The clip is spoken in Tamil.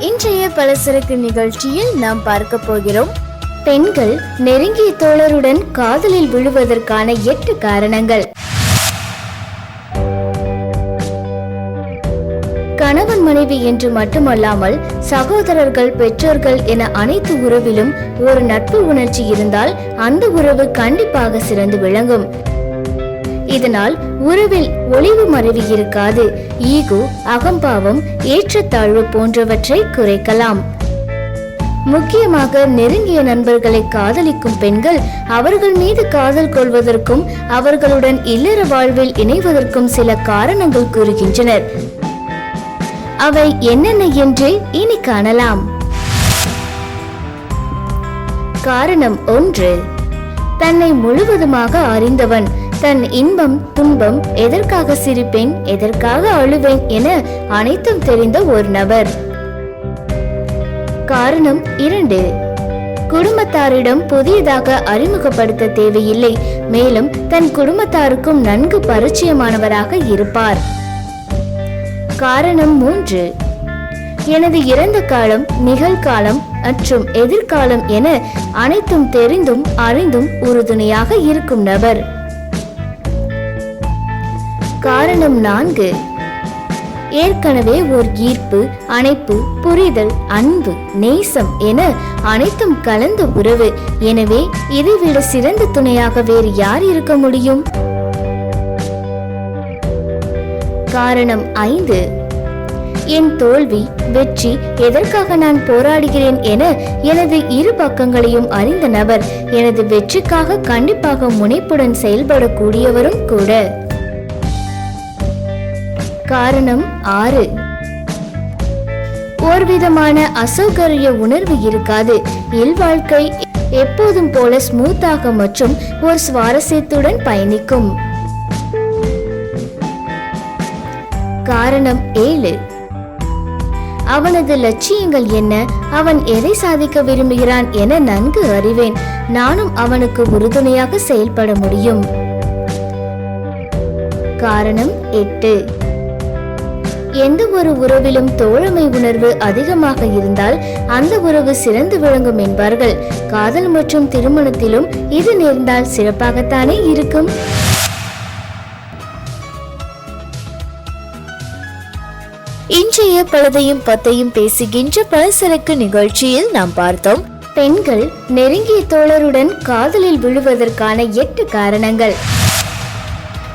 இன்றைய பலசரக்கு நிகழ்ச்சியில் நாம் பார்க்க போகிறோம். பெண்கள் நெருங்கிய தோழருடன் காதலில் விழுவதற்கான எட்டு காரணங்கள். கணவன் மனைவி என்று மட்டுமல்லாமல் சகோதரர்கள் பெற்றோர்கள் என அனைத்து உறவிலும் ஒரு நட்பு உணர்ச்சி இருந்தால் அந்த உறவு கண்டிப்பாக சிறந்து விளங்கும். இதனால் உறவில் ஒளிவு மறைவு இருக்காது. ஈகோ அகம்பாவம் ஏற்றத்தாழ்வு போன்றவற்றை குறைக்கலாம். முக்கியமாக நெருங்கிய நண்பர்களை காதலிக்கும் பெண்கள் அவர்கள் மீது காதல் கொள்வதற்கும் அவர்களுடன் இல்லற வாழ்வில் இணைவதற்கும் சில காரணங்கள் கூறுகின்றனர். அவை என்னென்ன என்று இனி காணலாம். காரணம் ஒன்று. தன்னை முழுவதுமாக அறிந்தவன் தன் இன்பம் துன்பம் எதற்காக சிரிப்பேன் எதற்காக அழுவேன் என அனைத்தும் தெரிந்த ஒரு நபர். காரணம் இரண்டு. குடும்பத்தாரிடம் புதியதாக அறிமுகப்படுத்த தேவையில்லை. மேலும் தன் குடும்பத்தாருக்கும் நன்கு பரிச்சயமானவராக இருப்பார். காரணம் மூன்று. எனது இறந்த காலம் நிகழ்காலம் மற்றும் எதிர்காலம் என அனைத்தும் தெரிந்தும் அறிந்தும் உறுதுணையாக இருக்கும் நபர். காரணம் நான்கு. ஏற்கனவே ஓர் ஈர்ப்பு அணைப்பு புரிதல் அன்பு நேசம் என அனைத்தும் கலந்த உறவு. எனவே இதைவிட சிறந்த துணையாக வேறு யார் இருக்க முடியும்? காரணம் ஐந்து. என் தோல்வி வெற்றி எதற்காக நான் போராடுகிறேன் என எனது இரு பக்கங்களையும் அறிந்த நபர் எனது வெற்றிக்காக கண்டிப்பாக முனைப்புடன் செயல்படக்கூடியவரும் கூட. காரணம் ஆறு. ஓர்விதமான அசௌகரிய உணர்வு இருக்காது. இல்வாழ்க்கை எப்போதும் போல ஸ்மூத்தாக மற்றும் ஒரு சுவாரஸ்யத்துடன் பயணிக்கும். காரணம் ஏழு. அவனது லட்சியங்கள் என்ன? அவன் எதை சாதிக்க விரும்புகிறான் என நன்கு அறிவேன். நானும் அவனுக்கு உறுதுணையாக செயல்பட முடியும். காரணம் எட்டு. எந்த ஒரு உறவிலும் தோழமை உணர்வு அதிகமாக இருந்தால் அந்த உறவு சிறந்து விளங்கும் என்பார்கள். காதல் மற்றும் திருமணத்திலும் இது நேர்ந்தால் சிறப்பாகத்தானே இருக்கும். இன்றைய பழதையும் பத்தையும் பேசுகின்ற பலசரக்கு நிகழ்ச்சியில் நாம் பார்த்தோம். பெண்கள் நெருங்கிய தோழருடன் காதலில் விழுவதற்கான எட்டு காரணங்கள்.